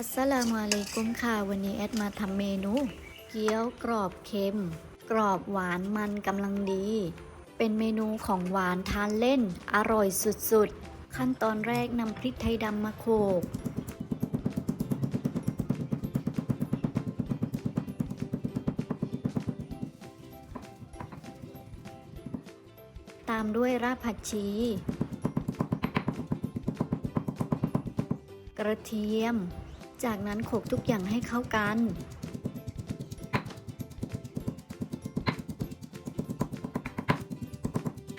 อัสสลามุอะลัยกุมค่ะ วันนี้แอดมาทำเมนู เกี๊ยวกรอบเค็ม กรอบหวานมันกำลังดี เป็นเมนูของหวานทานเล่น อร่อยสุดๆ ขั้นตอนแรกนำพริกไทยดำมาโขลกตามด้วยรากผักชี กระเทียม จากนั้นโขลกทุกอย่างให้เข้ากัน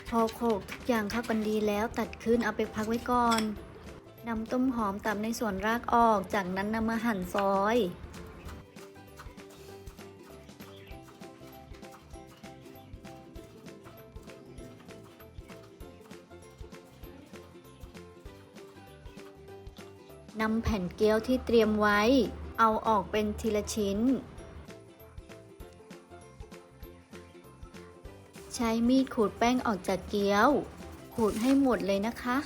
พอโขลกทุกอย่างเข้ากันดีแล้วตัดขึ้นเอาไปพักไว้ก่อนนำต้มหอมตับในส่วนรากออก จากนั้นนำมาหั่นซอย นำแผ่นเกี๊ยวที่เตรียมไว้ เอาออกเป็นทีละชิ้น ใช้มีดขูดแป้งออกจากเกี๊ยว ขูดให้หมดเลยนะคะ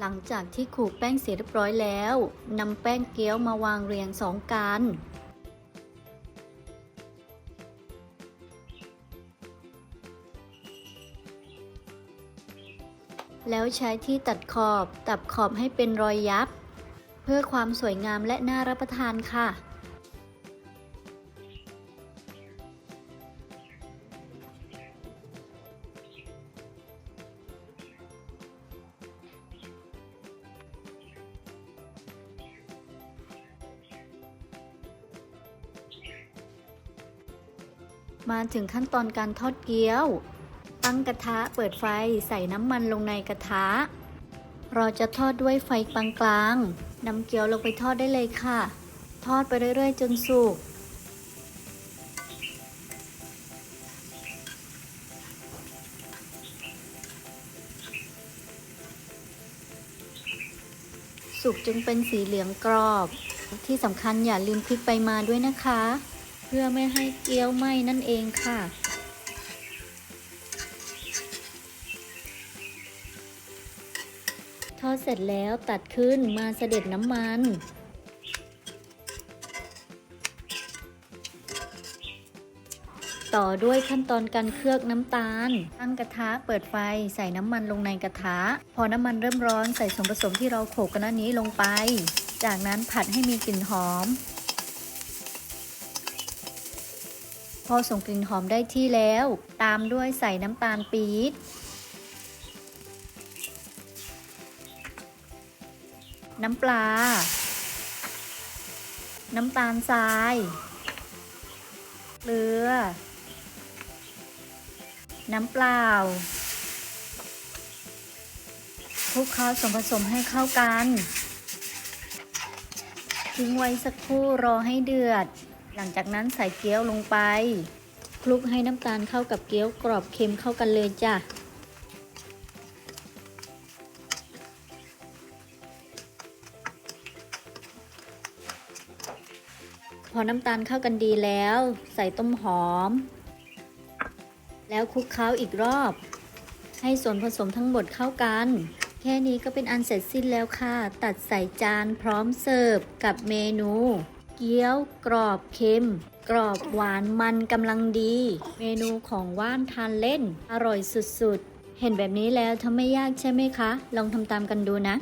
หลังจากที่ขูดแป้งเสร็จเรียบร้อยแล้วนำแป้งเกี๊ยวมาวางเรียงสองกันแล้วใช้ที่ตัดขอบ ตัดขอบให้เป็นรอยยับ เพื่อความสวยงามและน่ารับประทานค่ะ มาถึงขั้นตอนการทอดเกี๊ยว ตั้งกระทะเปิดไฟใส่น้ำมันลงในกระทะ เราจะทอดด้วยไฟกลางๆนำเกี๊ยวลงไปทอดได้เลยค่ะ ทอดไปเรื่อยๆ จนสุก สุกจึงเป็นสีเหลืองกรอบ ที่สำคัญอย่าลืมพลิกไปมาด้วยนะคะ พื่อไม่ให้เกี๊ยวไหม้นั่นเองค่ะ ทอดเสร็จแล้วตัดขึ้นมาเสด็จน้ำมันต่อด้วยขั้นตอนการเคลือกน้ำตาล ตั้งกระทะเปิดไฟใส่น้ำมันลงในกระทะ พอน้ำมันเริ่มร้อนใส่ส่วนผสมที่เราโขลกกันหน้านี้ลงไป จากนั้นผัดให้มีกลิ่นหอม อส่งกลิ่นหอมได้ที่แล้ว ตามด้วยใส่น้ำตาลปี๊บน้ำปลา น้ำตาลทราย เกลือ น้ำเปล่าคลุกเคล้าส่วนผสมให้เข้ากัน ทิ้งไว้สักครู่รอให้เดือด หลังจากนั้นใส่เกี๊ยวลงไป คลุกให้น้ำตาลเข้ากับเกี๊ยวกรอบเค็มเข้ากันเลยจ้ะพอน้ำตาลเข้ากันดีแล้ว ใส่ต้มหอม แล้วคลุกเคล้าอีกรอบ ให้ส่วนผสมทั้งหมดเข้ากัน แค่นี้ก็เป็นอันเสร็จสิ้นแล้วค่ะ ตัดใส่จานพร้อมเสิร์ฟกับเมนู เกี๊ยวกรอบเค็ม กรอบหวานมันกำลังดี เมนูของว่านทานเล่น อร่อยสุดๆ เห็นแบบนี้แล้วทำไม่ยากใช่ไหมคะ ลองทำตามกันดูนะ